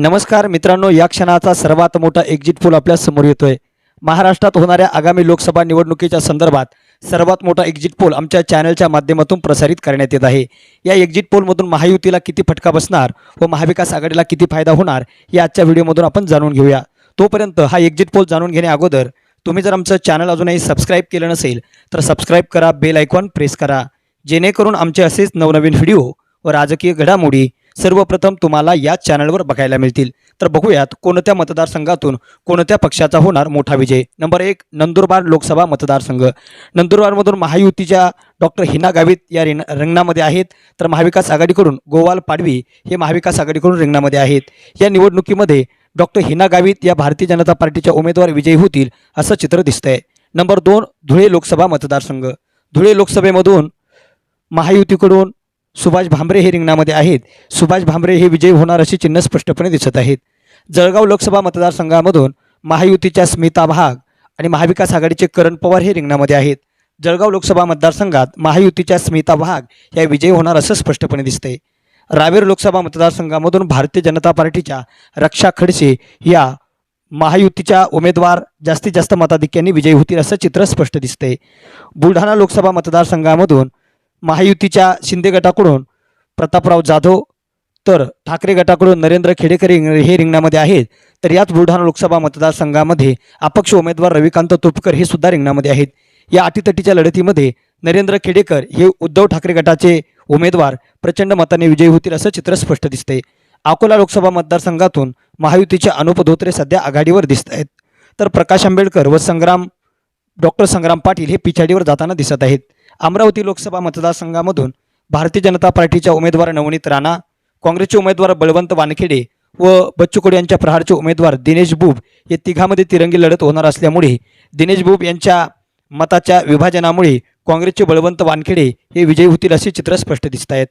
नमस्कार मित्रांनो या क्षणाचा सर्वात मोठा एक्झिट पोल आपल्यासमोर येतोय. महाराष्ट्रात होणाऱ्या आगामी लोकसभा निवडणुकीच्या संदर्भात सर्वात मोठा एक्झिट पोल आमच्या चॅनलच्या माध्यमातून प्रसारित करण्यात येत आहे. या एक्झिट पोलमधून महायुतीला किती फटका बसणार व महाविकास आघाडीला किती फायदा होणार हे आजच्या व्हिडिओमधून आपण जाणून घेऊया. तोपर्यंत हा एक्झिट पोल जाणून घेण्या अगोदर तुम्ही जर आमचं चॅनल अजूनही सबस्क्राईब केलं नसेल तर सबस्क्राईब करा बेल आयकॉन प्रेस करा. जेणेकरून आमचे असेच नवनवीन व्हिडिओ व राजकीय घडामोडी सर्वप्रथम तुम्हाला याच चॅनलवर बघायला मिळतील. तर बघूयात कोणत्या मतदारसंघातून कोणत्या पक्षाचा होणार मोठा विजय. नंबर एक नंदुरबार लोकसभा मतदारसंघ. नंदुरबारमधून महायुतीच्या डॉक्टर हिना गावित या रिंग रिंगणामध्ये आहेत. तर महाविकास आघाडीकडून गोवाल पाडवी हे महाविकास आघाडीकडून रिंगणामध्ये आहेत. या निवडणुकीमध्ये डॉक्टर हिना गावित या भारतीय जनता पार्टीच्या उमेदवार विजयी होतील असं चित्र दिसतंय. नंबर दोन धुळे लोकसभा मतदारसंघ. धुळे लोकसभेमधून महायुतीकडून सुभाष भांबरे हे रिंगणामध्ये आहेत. सुभाष भांबरे हे विजयी होणार अशी चिन्ह स्पष्टपणे दिसत आहेत. जळगाव लोकसभा मतदारसंघामधून महायुतीच्या स्मिता भाग आणि महाविकास आघाडीचे करण पवार हे रिंगणामध्ये आहेत. जळगाव लोकसभा मतदारसंघात महायुतीच्या स्मिता भाग या विजयी होणार असं स्पष्टपणे दिसते रावेर लोकसभा मतदारसंघामधून भारतीय जनता पार्टीच्या रक्षा खडसे या महायुतीच्या उमेदवार जास्तीत जास्त मताधिक्यांनी विजयी होतील असं चित्र स्पष्ट दिसते बुलढाणा लोकसभा मतदारसंघामधून महायुतीच्या शिंदे गटाकडून प्रतापराव जाधव तर ठाकरे गटाकडून नरेंद्र खेडेकर हे रिंगणामध्ये आहेत. तर याच बुलढाणा लोकसभा मतदारसंघामध्ये अपक्ष उमेदवार रविकांत तुपकर हे सुद्धा रिंगणामध्ये आहेत. या अटीतटीच्या लढतीमध्ये नरेंद्र खेडेकर हे उद्धव ठाकरे गटाचे उमेदवार प्रचंड मताने विजयी होतील असं चित्र स्पष्ट दिसते. अकोला लोकसभा मतदारसंघातून महायुतीचे अनुप धोत्रे सध्या आघाडीवर दिसत आहेत. तर प्रकाश आंबेडकर व संग्राम डॉक्टर संग्राम पाटील हे पिछाडीवर जाताना दिसत आहेत. अमरावती लोकसभा मतदारसंघामधून भारतीय जनता पार्टीच्या उमेदवार नवनीत राणा काँग्रेसचे उमेदवार बळवंत वानखेडे व बच्चू कडू यांच्या प्रहारचे उमेदवार दिनेश बुब हे तिघामध्ये तिरंगी लढत होणार असल्यामुळे दिनेश बुब यांच्या मताच्या विभाजनामुळे काँग्रेसचे बळवंत वानखेडे हे विजयी होतील असे चित्र स्पष्ट दिसत आहेत.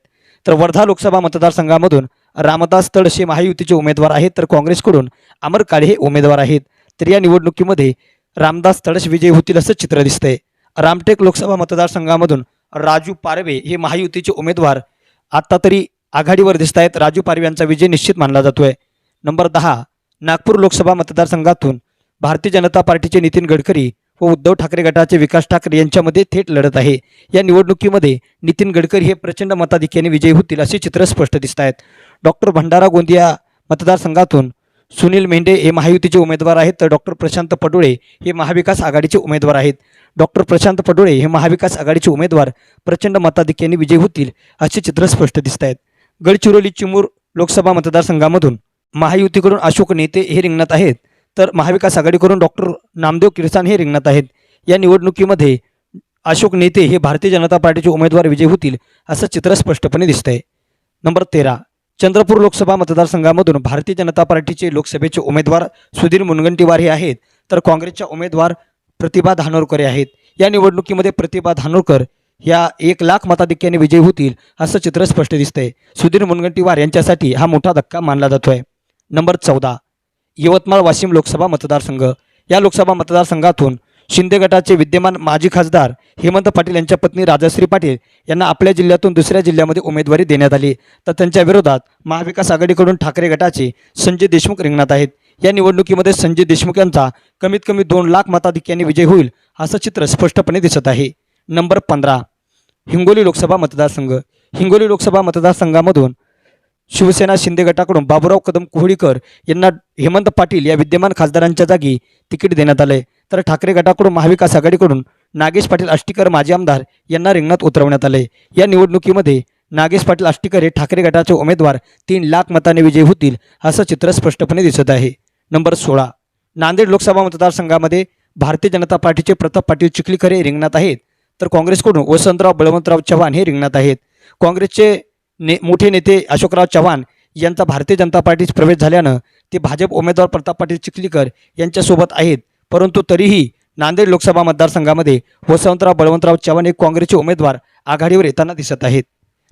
तर वर्धा लोकसभा मतदारसंघामधून रामदास तडस हे महायुतीचे उमेदवार आहेत तर काँग्रेसकडून अमर काळे हे उमेदवार आहेत. तर या निवडणुकीमध्ये रामदास तडस विजयी होतील असं चित्र दिसतंय. रामटेक लोकसभा मतदारसंघामधून राजू पारवे हे महायुतीचे उमेदवार. आत्ता तरी आघाडीवर दिसत आहेत राजू पारवे यांचा विजय निश्चित मानला जातोय. नंबर दहा नागपूर लोकसभा मतदारसंघातून भारतीय जनता पार्टीचे नितीन गडकरी व उद्धव ठाकरे गटाचे विकास ठाकरे यांच्यामध्ये थेट लढत आहे. या निवडणुकीमध्ये नितीन गडकरी हे प्रचंड मताधिक्याने विजयी होतील असे चित्र स्पष्ट दिसत आहेत डॉक्टर भंडारा गोंदिया मतदारसंघातून सुनील मेंढे हे महायुतीचे उमेदवार आहेत तर डॉक्टर प्रशांत पडोळे हे महाविकास आघाडीचे उमेदवार आहेत. डॉक्टर प्रशांत पडोळे हे महाविकास आघाडीचे उमेदवार प्रचंड मताधिक्याने विजयी होतील असे चित्र स्पष्ट दिसत आहेत गडचिरोली चिमूर लोकसभा मतदारसंघामधून महायुतीकडून अशोक नेते हे रिंगणात आहेत तर महाविकास आघाडीकडून डॉक्टर नामदेव किरसान हे रिंगणात आहेत. या निवडणुकीमध्ये अशोक नेते हे भारतीय जनता पार्टीचे उमेदवार विजयी होतील असं चित्र स्पष्टपणे दिसतंय. नंबर तेरा चंद्रपूर लोकसभा मतदारसंघामधून भारतीय जनता पार्टीचे लोकसभेचे उमेदवार सुधीर मुनगंटीवार हे आहेत तर काँग्रेसच्या उमेदवार प्रतिभा धानोरकर आहेत. या निवडणुकीमध्ये प्रतिभा धानोरकर या एक लाख मताधिक्याने विजयी होतील असं चित्र स्पष्ट दिसतंय. सुधीर मुनगंटीवार यांच्यासाठी हा मोठा धक्का मानला जातोय. नंबर चौदा. यवतमाळ वाशिम लोकसभा मतदारसंघ. या लोकसभा मतदारसंघातून शिंदे गटाचे विद्यमान माजी खासदार हेमंत पाटील यांच्या पत्नी राजश्री पाटील यांना आपल्या जिल्ह्यातून दुसऱ्या जिल्ह्यामध्ये उमेदवारी देण्यात आली. तर त्यांच्या विरोधात महाविकास आघाडीकडून ठाकरे गटाचे संजय देशमुख रिंगणात आहेत. या निवडणुकीमध्ये संजय देशमुख यांचा कमीत कमी दोन लाख मताधिक्याने विजय होईल असं चित्र स्पष्टपणे दिसत आहे. नंबर पंधरा हिंगोली लोकसभा मतदारसंघ. हिंगोली लोकसभा मतदारसंघामधून शिवसेना शिंदे गटाकडून बाबुराव कदम कोहळीकर यांना हेमंत पाटील या विद्यमान खासदारांच्या जागी तिकीट देण्यात आले. तर ठाकरे गटाकडून महाविकास आघाडीकडून नागेश पाटील आष्टीकर माजी आमदार यांना रिंगणात उतरवण्यात आले. या निवडणुकीमध्ये नागेश पाटील आष्टीकर हे ठाकरे गटाचे उमेदवार तीन लाख मताने विजयी होतील असं चित्र स्पष्टपणे दिसत आहे. नंबर सोळा. नांदेड लोकसभा मतदारसंघामध्ये भारतीय जनता पार्टीचे प्रताप पाटील चिखलीकर हे रिंगणात आहेत. तर काँग्रेसकडून वसंतराव बळवंतराव चव्हाण हे रिंगणात आहेत. काँग्रेसचे ने मोठे नेते अशोकराव चव्हाण यांचा भारतीय जनता पार्टीत प्रवेश झाल्यानं ते भाजप उमेदवार प्रताप पाटील चिखलीकर यांच्यासोबत आहेत. परंतु तरीही नांदेड लोकसभा मतदारसंघामध्ये वसंतराव बळवंतराव चव्हाण हे काँग्रेसचे उमेदवार आघाडीवर येताना दिसत आहेत.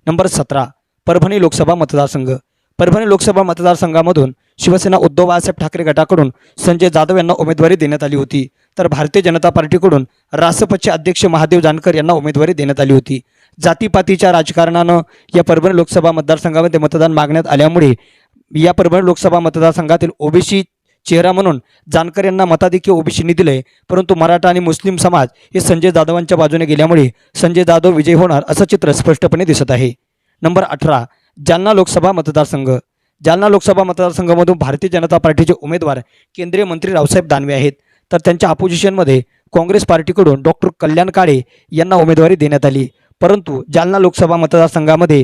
नंबर सतरा. परभणी लोकसभा मतदारसंघ. परभणी लोकसभा मतदारसंघामधून शिवसेना उद्धव बाळासाहेब ठाकरे गटाकडून संजय जाधव यांना उमेदवारी देण्यात आली होती. तर भारतीय जनता पार्टीकडून रासपचे अध्यक्ष महादेव जानकर यांना उमेदवारी देण्यात आली होती. जातीपातीच्या राजकारणानं या परभणी लोकसभा मतदारसंघामध्ये मतदान मागण्यात आल्यामुळे या परभणी लोकसभा मतदारसंघातील ओबीसी चेहरा म्हणून जानकर यांना मताधिक्य ओबीसींनी दिले परंतु मराठा आणि मुस्लिम समाज हे संजय जाधवांच्या बाजूने गेल्यामुळे संजय जाधव विजयी होणार असं चित्र स्पष्टपणे दिसत आहे. नंबर अठरा जालना लोकसभा मतदारसंघ. जालना लोकसभा मतदारसंघामधून भारतीय जनता पार्टीचे उमेदवार केंद्रीय मंत्री रावसाहेब दानवे आहेत. तर त्यांच्या अपोजिशनमध्ये काँग्रेस पार्टीकडून डॉक्टर कल्याण काळे यांना उमेदवारी देण्यात आली. परंतु जालना लोकसभा मतदारसंघामध्ये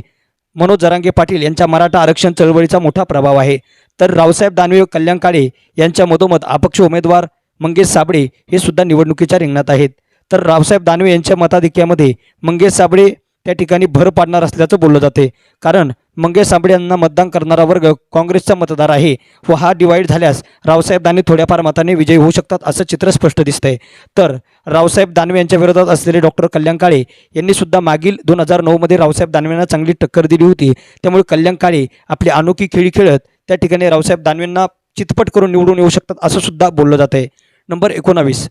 मनोज जरांगे पाटील यांच्या मराठा आरक्षण चळवळीचा मोठा प्रभाव आहे. तर रावसाहेब दानवे व कल्याण काळे यांच्या मधोमध अपक्ष उमेदवार मंगेश साबळे हे सुद्धा निवडणुकीच्या रिंगणात आहेत. तर रावसाहेब दानवे यांच्या मताधिक्यामध्ये मंगेश साबळे त्या ठिकाणी भर पाडणार असल्याचं बोललं जाते. कारण मंगेश सांबळे यांना मतदान करणारा वर्ग काँग्रेसचा मतदार आहे व हा डिवाईड झाल्यास रावसाहेब दानवे थोड्याफार मताने विजयी होऊ शकतात असं चित्र स्पष्ट दिसतंय. तर रावसाहेब दानवे यांच्या विरोधात असलेले डॉक्टर कल्याण काळे यांनी सुद्धा मागील दोन हजार नऊमध्ये रावसाहेब दानवेंना चांगली टक्कर दिली होती. त्यामुळे कल्याण काळे आपली अनोखी खेळी खेळत त्या ठिकाणी रावसाहेब दानवेंना चितपट करून निवडून येऊ शकतात असं सुद्धा बोललं जात आहे नंबर एकोणावीस.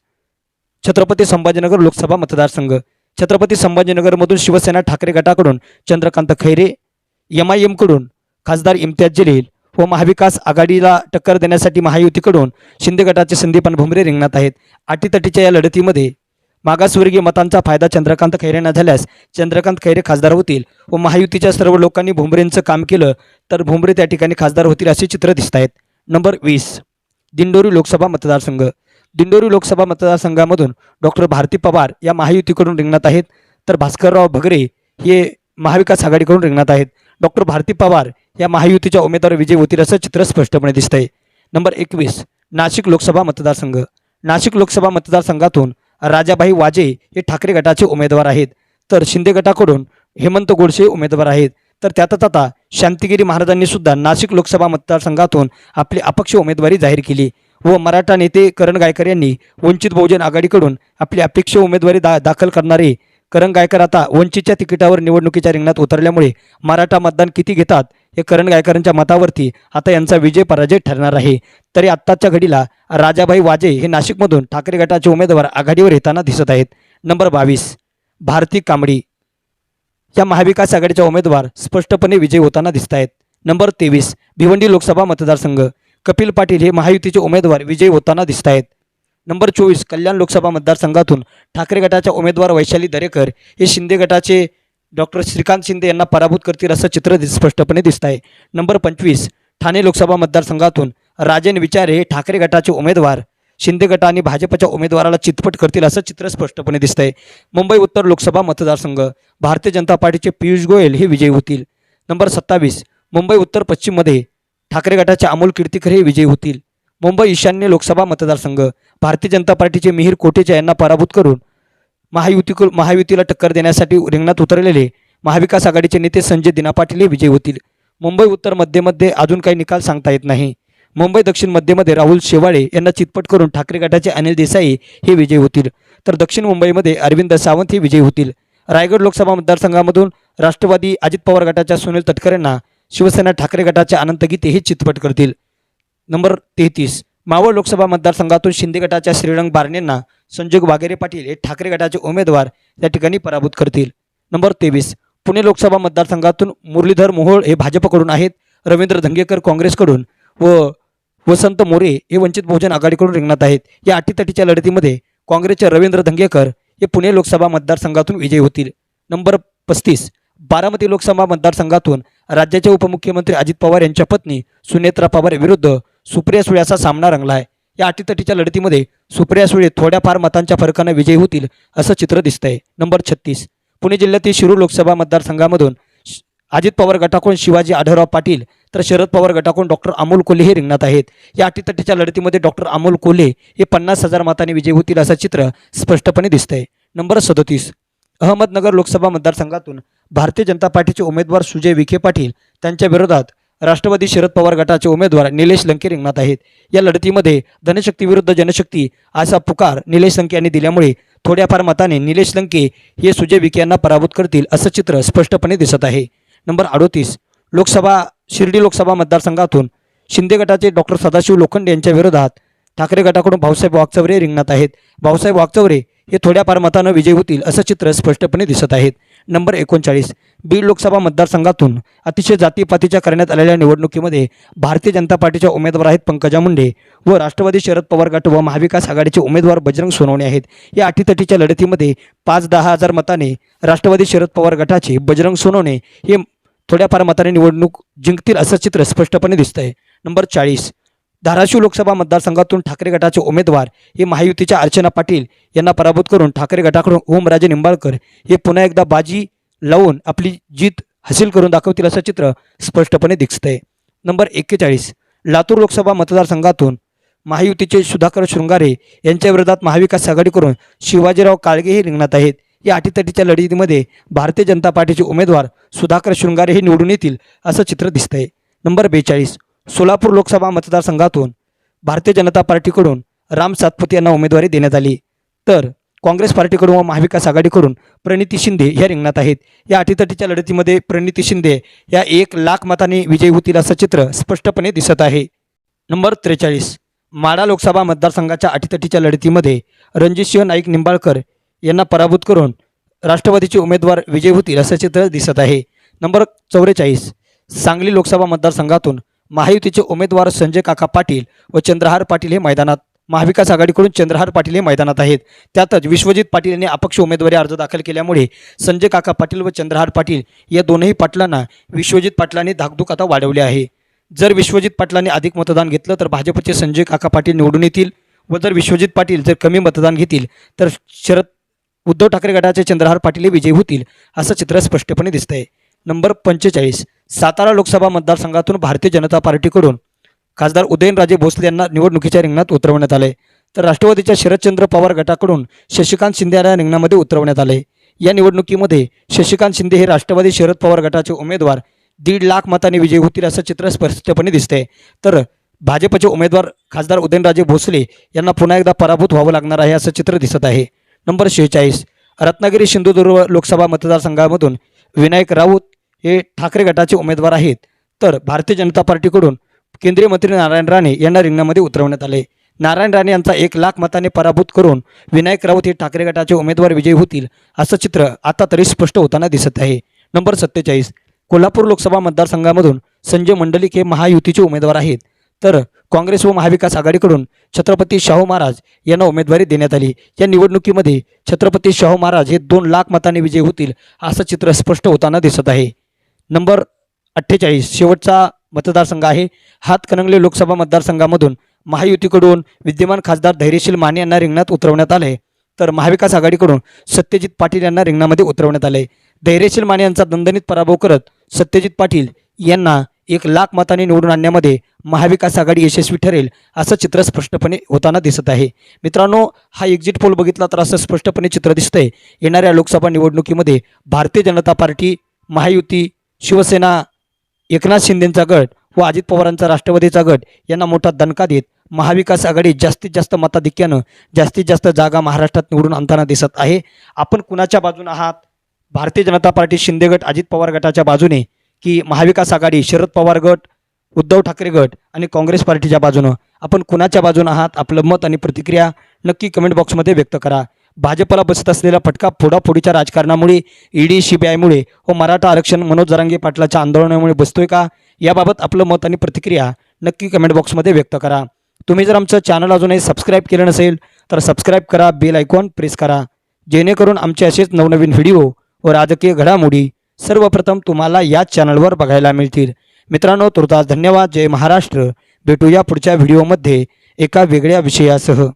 छत्रपती संभाजीनगर लोकसभा मतदारसंघ. छत्रपती संभाजीनगरमधून शिवसेना ठाकरे गटाकडून चंद्रकांत खैरे एम आय एमकडून खासदार इम्तियाज जलील व महाविकास आघाडीला टक्कर देण्यासाठी महायुतीकडून शिंदे गटाचे संदीपान भुमरे रिंगणात आहेत. अटीतटीच्या या लढतीमध्ये मागासवर्गीय मतांचा फायदा चंद्रकांत खैरेंना झाल्यास चंद्रकांत खैरे खासदार होतील व महायुतीच्या सर्व लोकांनी भुमरेंचं काम केलं तर भुमरे त्या ठिकाणी खासदार होतील असे चित्र दिसत आहेत नंबर वीस दिंडोरी लोकसभा मतदारसंघ. दिंडोरी लोकसभा मतदारसंघामधून डॉक्टर भारती पवार या महायुतीकडून रिंगणात आहेत. तर भास्करराव भगरे हे महाविकास आघाडीकडून रिंगणात आहेत. डॉक्टर भारती पवार या महायुतीच्या उमेदवार विजय होतील असं चित्र स्पष्टपणे दिसतंय. नंबर एकवीस नाशिक लोकसभा मतदारसंघ. नाशिक लोकसभा मतदारसंघातून राजाभाई वाजे हे ठाकरे गटाचे उमेदवार आहेत. तर शिंदे गटाकडून हेमंत गोडसे उमेदवार आहेत. तर त्यातच आता शांतिगिरी महाराजांनी सुद्धा नाशिक लोकसभा मतदारसंघातून आपली अपक्ष उमेदवारी जाहीर केली. व मराठा नेते करण गायकर यांनी वंचित बहुजन आघाडीकडून आपली अपेक्ष उमेदवारी दा दाखल करणारे करण गायकर आता वंचितच्या तिकिटावर निवडणुकीच्या रिंगणात उतरल्यामुळे मराठा मतदान किती घेतात हे करण गायकरांच्या मतावरती आता यांचा विजय पराजय ठरणार आहे. तरी आत्ताच्या घडीला राजाभाई वाजे हे नाशिकमधून ठाकरे गटाचे उमेदवार आघाडीवर येताना दिसत आहेत. नंबर बावीस भारती कांबडी या महाविकास आघाडीच्या उमेदवार स्पष्टपणे विजय होताना दिसत आहेत नंबर तेवीस भिवंडी लोकसभा मतदारसंघ. कपिल पाटील हे महायुतीचे उमेदवार विजयी होताना दिसत आहेत नंबर चोवीस कल्याण लोकसभा मतदारसंघातून ठाकरे गटाच्या उमेदवार वैशाली दरेकर हे शिंदे गटाचे डॉक्टर श्रीकांत शिंदे यांना पराभूत करतील असं चित्र दिस- स्पष्टपणे दिसत आहे नंबर पंचवीस ठाणे लोकसभा मतदारसंघातून राजन विचारे हे ठाकरे गटाचे उमेदवार शिंदे गट आणि भाजपच्या उमेदवाराला चितपट करतील असं चित्र स्पष्टपणे दिसत आहे मुंबई उत्तर लोकसभा मतदारसंघ भारतीय जनता पार्टीचे पियुष गोयल हे विजयी होतील. नंबर सत्तावीस मुंबई उत्तर पश्चिममध्ये ठाकरे गटाचे अमोल कीर्तिकर हे विजयी होतील. मुंबई ईशान्य लोकसभा मतदारसंघ भारतीय जनता पार्टीचे मिहीर कोटेचा यांना पराभूत करून महायुती महायुतीला टक्कर देण्यासाठी रिंगणात उतरलेले महाविकास आघाडीचे नेते संजय दिना पाटील हे विजयी होतील. मुंबई उत्तर मध्यमध्ये अजून काही निकाल सांगता येत नाही. मुंबई दक्षिण मध्यमध्ये राहुल शेवाळे यांना चितपट करून ठाकरे गटाचे अनिल देसाई हे विजयी होतील. तर दक्षिण मुंबईमध्ये अरविंद सावंत हे विजयी होतील. रायगड लोकसभा मतदारसंघामधून राष्ट्रवादी अजित पवार गटाच्या सुनील तटकरेंना शिवसेना ठाकरे गटाचे अनंत गीते हे चितपट करतील. नंबर तेहतीस. मावळ लोकसभा मतदारसंघातून शिंदे गटाच्या श्रीरंग बारणेंना संजोग वागेरे पाटील हे ठाकरे गटाचे उमेदवार या ठिकाणी पराभूत करतील. नंबर तेवीस. पुणे लोकसभा मतदारसंघातून मुरलीधर मोहोळ हे भाजपकडून आहेत. रवींद्र धंगेकर काँग्रेसकडून व वसंत मोरे हे वंचित बहुजन आघाडीकडून रिंगणात आहेत. या अटीतटीच्या लढतीमध्ये काँग्रेसचे रवींद्र धंगेकर हे पुणे लोकसभा मतदारसंघातून विजयी होतील. नंबर पस्तीस. बारामती लोकसभा मतदारसंघातून राज्याचे उपमुख्यमंत्री अजित पवार यांच्या पत्नी सुनेत्रा पवार विरुद्ध सुप्रिया सुळे असा सामना रंगला आहे या अटीतटीच्या लढतीमध्ये सुप्रिया सुळे थोड्याफार मतांच्या फरकानं विजयी होतील असं चित्र दिसतंय. नंबर छत्तीस. पुणे जिल्ह्यातील शिरूर लोकसभा मतदारसंघामधून अजित पवार गटाकडून शिवाजी आढळराव पाटील तर शरद पवार गटाकडून डॉक्टर अमोल कोल्हे हे रिंगणात आहेत. या अटीतटीच्या लढतीमध्ये डॉक्टर अमोल कोल्हे हे पन्नास हजार मतांनी विजयी होतील असं चित्र स्पष्टपणे दिसतंय. नंबर सदोतीस. अहमदनगर लोकसभा मतदारसंघातून भारतीय जनता पार्टीचे उमेदवार सुजय विखे पाटील त्यांच्या विरोधात राष्ट्रवादी शरद पवार गटाचे उमेदवार निलेश लंके रिंगणात आहेत. या लढतीमध्ये धनशक्ती विरुद्ध जनशक्ती असा पुकार निलेश लंके यांनी दिल्यामुळे थोड्याफार मताने निलेश लंके हे सुजय विखे यांना पराभूत करतील असं चित्र स्पष्टपणे दिसत आहे. नंबर अडोतीस. लोकसभा शिर्डी लोकसभा मतदारसंघातून शिंदे गटाचे डॉक्टर सदाशिव लोखंडे यांच्या विरोधात ठाकरे गटाकडून भाऊसाहेब वागचौरे रिंगणात आहेत. भाऊसाहेब वागचौरे हे थोड्याफार मतानं विजयी होतील असं चित्र स्पष्टपणे दिसत आहेत नंबर एकोणचाळीस. बीड लोकसभा मतदारसंघातून अतिशय जातीपातीच्या करण्यात आलेल्या निवडणुकीमध्ये भारतीय जनता पार्टीच्या उमेदवार आहेत पंकजा मुंडे व राष्ट्रवादी शरद पवार गट व महाविकास आघाडीचे उमेदवार बजरंग सोनवणे आहेत. या अटीतटीच्या लढतीमध्ये पाच दहा हजार मताने राष्ट्रवादी शरद पवार गटाचे बजरंग सोनवणे हे थोड्याफार मताने निवडणूक जिंकतील असं चित्र स्पष्टपणे दिसतंय. नंबर चाळीस. धाराशिव लोकसभा मतदारसंघातून ठाकरे गटाचे उमेदवार हे महायुतीच्या अर्चना पाटील यांना पराभूत करून ठाकरे गटाकडून ओमराजे निंबाळकर हे पुन्हा एकदा बाजी लावून आपली जीत हासिल करून दाखवतील असं चित्र स्पष्टपणे दिसतंय. नंबर एक्केचाळीस लातूर लोकसभा मतदारसंघातून महायुतीचे सुधाकर शृंगारे यांच्या विरोधात महाविकास आघाडीकडून शिवाजीराव काळगे हे रिंगणात आहेत. या अटीतटीच्या लढतीमध्ये भारतीय जनता पार्टीचे उमेदवार सुधाकर शृंगारे हे निवडून येतील असं चित्र दिसतंय. नंबर बेचाळीस सोलापूर लोकसभा मतदारसंघातून भारतीय जनता पार्टीकडून राम सातपुते यांना उमेदवारी देण्यात आली. तर काँग्रेस पार्टीकडून व महाविकास आघाडीकडून प्रणिती शिंदे ह्या रिंगणात आहेत. या अटीतटीच्या लढतीमध्ये प्रणिती शिंदे या एक लाख मताने विजयी होतील असं चित्र स्पष्टपणे दिसत आहे. नंबर त्रेचाळीस. माडा लोकसभा मतदारसंघाच्या अटीतटीच्या लढतीमध्ये रणजितसिंह नाईक निंबाळकर यांना पराभूत करून राष्ट्रवादीचे उमेदवार विजयी होतील असं चित्र दिसत आहे. नंबर चौवेचाळीस. सांगली लोकसभा मतदारसंघातून महायुतीचे उमेदवार संजय काका पाटील व चंद्रहार पाटील हे मैदानात महाविकास आघाडीकडून चंद्रहार पाटील हे मैदानात आहेत. त्यातच विश्वजित पाटील यांनी अपक्ष उमेदवारी अर्ज दाखल केल्यामुळे संजय काका पाटील व चंद्रहार पाटील या दोनही पाटलांना विश्वजित पाटलांनी धाकधूक आता वाढवली आहे. जर विश्वजित पाटलांनी अधिक मतदान घेतलं तर भाजपचे संजय काका पाटील निवडून येतील व जर विश्वजित पाटील जर कमी मतदान घेतील तर शरद उद्धव ठाकरे गटाचे चंद्रहार पाटील हे विजयी होतील असं चित्र स्पष्टपणे दिसतंय. नंबर पंचेचाळीस. सातारा लोकसभा मतदारसंघातून भारतीय जनता पार्टीकडून खासदार उदयनराजे भोसले यांना निवडणुकीच्या रिंगणात उतरवण्यात आले. तर राष्ट्रवादीच्या शरदचंद्र पवार गटाकडून शशिकांत शिंदे यांना रिंगणामध्ये उतरवण्यात आले. या निवडणुकीमध्ये शशिकांत शिंदे हे राष्ट्रवादी शरद पवार गटाचे उमेदवार दीड लाख मताने विजयी होतील असं चित्र स्पष्टपणे दिसते. तर भाजपचे उमेदवार खासदार उदयनराजे भोसले यांना पुन्हा एकदा पराभूत व्हावं लागणार आहे असं चित्र दिसत आहे. नंबर शेहेचाळीस. रत्नागिरी सिंधुदुर्ग लोकसभा मतदारसंघामधून विनायक राऊत हे ठाकरे गटाचे उमेदवार आहेत. तर भारतीय जनता पार्टीकडून केंद्रीय मंत्री नारायण राणे यांना रिंगणामध्ये उतरवण्यात आले. नारायण राणे यांचा एक लाख मताने पराभूत करून विनायक राऊत हे ठाकरे गटाचे उमेदवार विजयी होतील असं चित्र आता तरी स्पष्ट होताना दिसत आहे. नंबर सत्तेचाळीस कोल्हापूर लोकसभा मतदारसंघामधून संजय मंडलिक हे महायुतीचे उमेदवार आहेत. तर काँग्रेस व महाविकास आघाडीकडून छत्रपती शाहू महाराज यांना उमेदवारी देण्यात आली. या निवडणुकीमध्ये छत्रपती शाहू महाराज हे दोन लाख मताने विजयी होतील असं चित्र स्पष्ट होताना दिसत आहे. नंबर अठ्ठेचाळीस. शेवटचा मतदारसंघ आहे. हातकणंगले लोकसभा मतदारसंघामधून महायुतीकडून विद्यमान खासदार धैर्यशील माने यांना रिंगणात उतरवण्यात आले तर महाविकास आघाडीकडून सत्यजित पाटील यांना रिंगणामध्ये उतरवण्यात आले धैर्यशील माने यांचा दणदणीत पराभव करत सत्यजित पाटील यांना एक लाख मताने निवडून आणण्यामध्ये महाविकास आघाडी यशस्वी ठरेल असं चित्र स्पष्टपणे होताना दिसत आहे. मित्रांनो हा एक्झिट पोल बघितला तर असं स्पष्टपणे चित्र दिसतंय. येणाऱ्या लोकसभा निवडणुकीमध्ये भारतीय जनता पार्टी महायुती शिवसेना एकनाथ शिंदेंचा गट व अजित पवारांचा राष्ट्रवादीचा गट यांना मोठा दणका देत महाविकास आघाडी जास्तीत जास्त मताधिक्यानं जास्तीत जास्त जागा महाराष्ट्रात निवडून आणताना दिसत आहे. आपण कुणाच्या बाजूने आहात? भारतीय जनता पार्टी शिंदे गट अजित पवार गटाच्या बाजूने की महाविकास आघाडी शरद पवार गट उद्धव ठाकरे गट आणि काँग्रेस पार्टीच्या बाजूनं? आपण कुणाच्या बाजूनं आहात? आपलं मत आणि प्रतिक्रिया नक्की कमेंट बॉक्समध्ये व्यक्त करा. भाजपला बसत असलेला फटका फोडाफोडीच्या राजकारणामुळे ईडी सीबीआयमुळे व मराठा आरक्षण मनोज जरांगे पाटलाच्या आंदोलनामुळे बसतोय का? याबाबत आपलं मत आणि प्रतिक्रिया नक्की कमेंट बॉक्समध्ये व्यक्त करा. तुम्ही जर आमचं चॅनल अजूनही सबस्क्राईब केलं नसेल तर सबस्क्राईब करा बेल आयकॉन प्रेस करा. जेणेकरून आमचे असेच नवनवीन व्हिडिओ व राजकीय घडामोडी सर्वप्रथम तुम्हाला याच चॅनलवर बघायला मिळतील. मित्रांनो तुर्तास धन्यवाद. जय महाराष्ट्र. भेटूया पुढच्या व्हिडिओमध्ये एका वेगळ्या विषयासह.